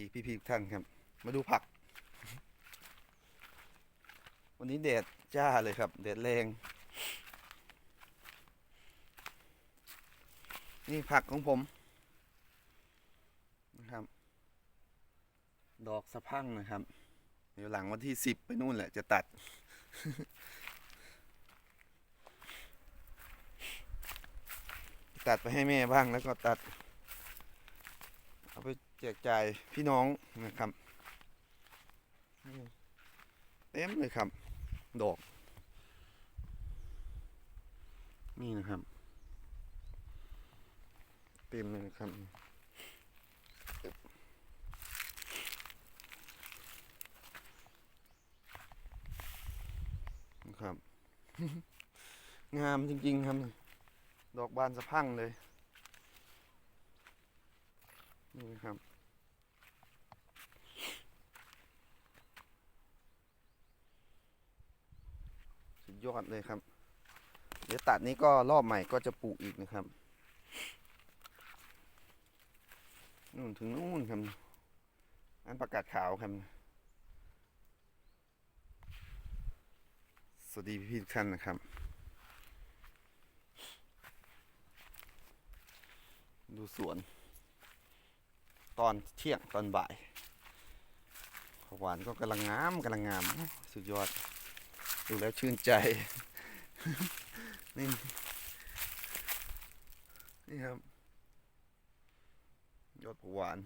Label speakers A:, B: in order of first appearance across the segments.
A: พี่พี่ๆทุกท่านครับ มาดูผัก วันนี้แดดจ้าเลยครับแดดแรง นี่ผักของผมนะครับ ดอกสะพังนะครับ เดี๋ยวหลังวันที่สิบไปนู่นแหละจะตัด ตัดไปให้แม่บ้างแล้วก็ตัด แจกจ่ายพี่น้องนะครับเต็มเลยครับ ดอก นี่นะครับ เต็มเลยนะครับนะครับ งามจริง ๆ ครับ ดอกบานสะพั่งเลย นี่นะครับ ยอดเลยครับ เดี๋ยวตัดนี้ก็รอบใหม่ก็จะปลูกอีกนะครับนู่นถึงนู่นครับ อันประกาศขาวครับ สวัสดีพี่ๆทุกท่านนะครับ ดูสวน ตอนเที่ยงตอนบ่ายหวานก็กำลังงามกำลังงาม สุดยอด ดูแล้วชื่นใจ นี่ นี่ครับ ยอดผัหวาน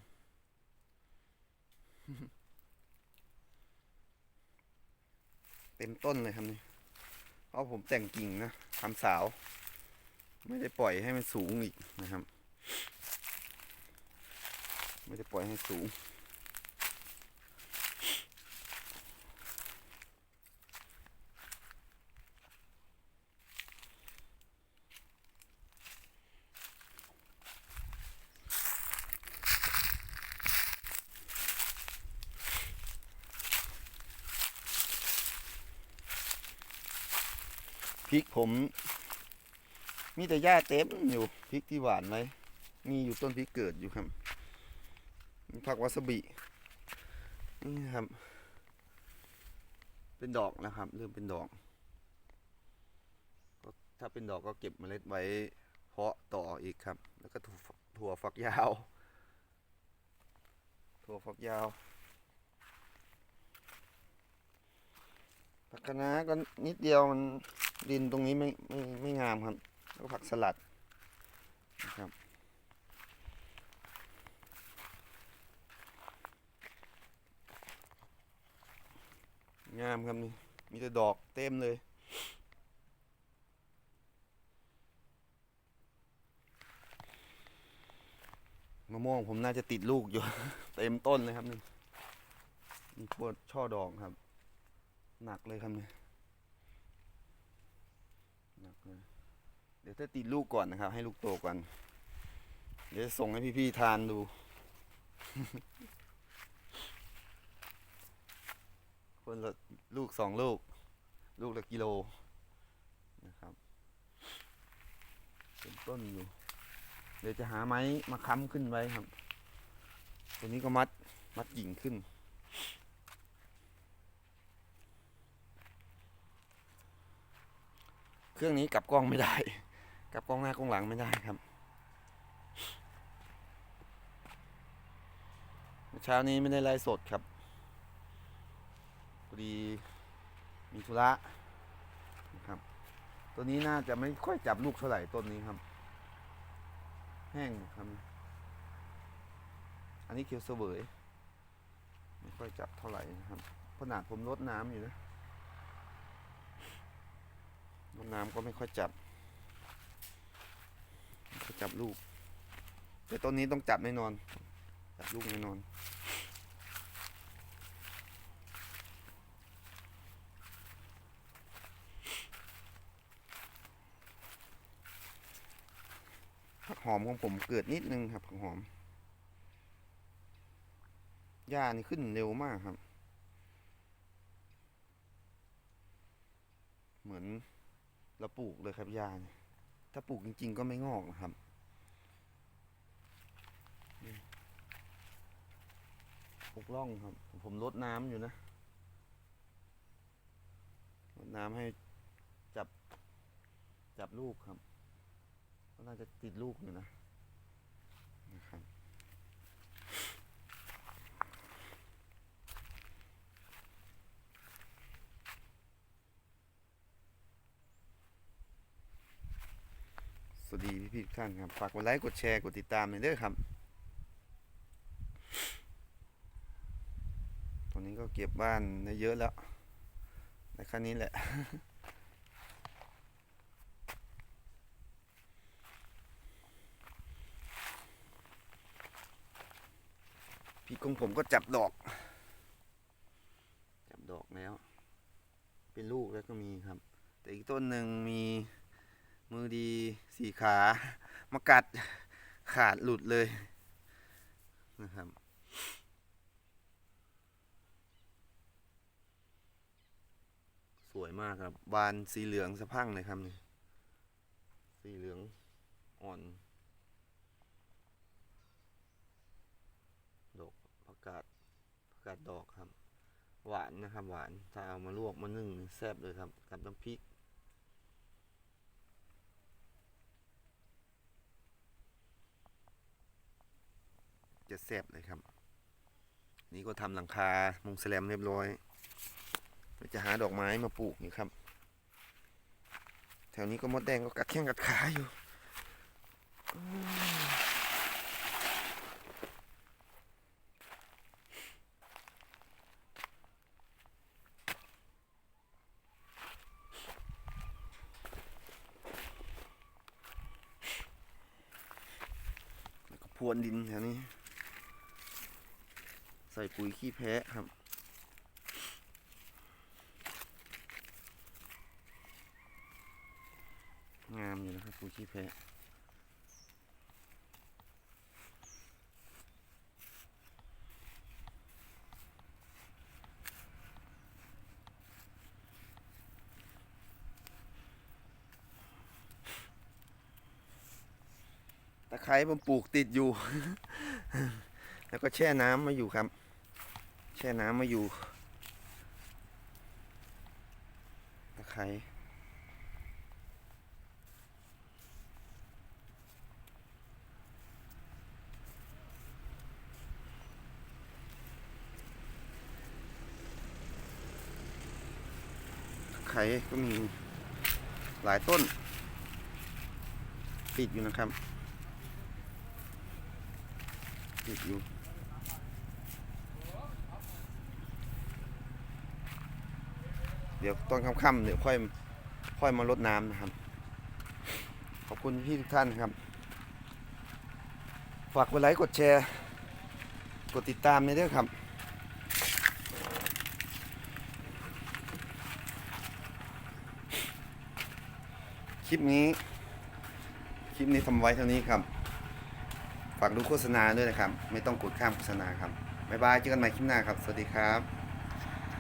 A: เต็มต้นเลยครับนี่เพราะผมแต่งกิ่งนะทำสาว ไม่ได้ปล่อยให้มันสูงอีกนะครับ ไม่ได้ปล่อยให้สูง พริกผม มีแต่หญ้าเต็มอยู่พริกที่หวานไว้มีอยู่ต้นพริกเกิดอยู่ครับผักวาซาบินี่ครับ เป็นดอกนะครับ เริ่มเป็นดอกก็ถ้าเป็นดอกก็เก็บเมล็ดไว้ เพาะต่ออีกครับ แล้วก็ถั่วถั่วฝักยาว ถั่วฝักยาวผักคะน้าก็นิดเดียวมัน ดินตรงนี้ไม่ไม่ไม่งามครับ แล้วผักสลัดนะครับงามครับนี่ มีแต่ดอกเต็มเลย มะม่วงผมน่าจะติดลูกอยู่ เต็มต้นเลยครับนี่มีพวกช่อดอกครับ หนักเลยครับนี่ นักเลยเดี๋ยวถ้าติดลูกก่อนนะครับ ให้ลูกโตก่อน เดี๋ยวส่งให้พี่ๆทานดู คนละลูกสองลูก ลูกละกิโลนะครับเป็นต้นอยู่ เดี๋ยวจะหาไม้มาค้ำขึ้นไว้ครับ ตัวนี้ก็มัดมัดกิ่งขึ้น เครื่องนี้กลับกล้องไม่ได้ กลับกล้องหน้ากล้องหลังไม่ได้ครับ เช้านี้ไม่ได้ไลฟ์สดครับพอดีมีธุระนะครับ ตัวนี้น่าจะไม่ค่อยจับลูกเท่าไหร่ต้นนี้ครับ แห้งครับ อันนี้เขียวเสวยไม่ค่อยจับเท่าไหร่นะครับขนาดผมลดน้ำอยู่นะ น้ำก็ไม่ค่อยจับไม่ค่อยจับลูก แต่ต้นนี้ต้องจับแน่นอน จับลูกแน่นอนผักหอมของผมเกิดนิดนึงครับผักหอมหญ้านี่ขึ้นเร็วมากครับ เหมือน เราปลูกเลยครับหญ้านี่ถ้าปลูกจริง ๆ ก็ไม่งอกนะครับนี่อกล่องครับ ผมลดน้ำอยู่นะลดน้ำให้จับจับลูกครับก็น่าจะติดลูกอยู่นะนะครับ วัสดีพี่ๆทุกท่านครับ ฝากกดไลค์กดแชร์กดติดตามหน่อยเด้อครับ ตอนนี้ก็เก็บบ้านได้เยอะแล้วในขั้นนี้แหละพี่ของผมก็จับดอก จับดอกแล้ว เป็นลูกแล้วก็มีครับ แต่อีกต้นหนึ่งมี มือดีสี่ขามากัดขาดหลุดเลยนะครับสวยมากครับ บานสีเหลืองสะพั่งเลยครับนี่สีเหลืองอ่อน ดอกผักกาดผักกาดดอกครับ หวานนะครับ หวานถ้าเอามาลวกมานึ่งแซ่บเลยครับ กับน้ำพริก จะแซบเลยครับ นี่ก็ทำหลังคามุงแสลมเรียบร้อยเราจะหาดอกไม้มาปลูกนี่ครับ แถวนี้ก็มดแดงก็กัดแข้งกัดขาอยู่แล้วก็พรวนดินแถวนี้ ใส่ปุ๋ยขี้แพะครับ งามอยู่นะครับปูขี้แพะตะไคร้ผมปลูกติดอยู่ แล้วก็แช่น้ำมาอยู่ครับ แช่น้ำมาอยู่ตะไคร้ไข่ก็มีหลายต้น ติดอยู่นะครับ ติดอยู่ เดี๋ยวตอนค่ำๆเดี๋ยวค่อยค่อยมาลดน้ำนะครับ ขอบคุณพี่ทุกท่านครับ ฝากกดไลค์กดแชร์ กดติดตามในเด้อครับคลิปนี้ คลิปนี้ทำไว้เท่านี้ครับ ฝากดูโฆษณาด้วยนะครับ ไม่ต้องกดข้ามโฆษณาครับ บ๊ายบาย เจอกันใหม่คลิปหน้าครับ สวัสดีครับ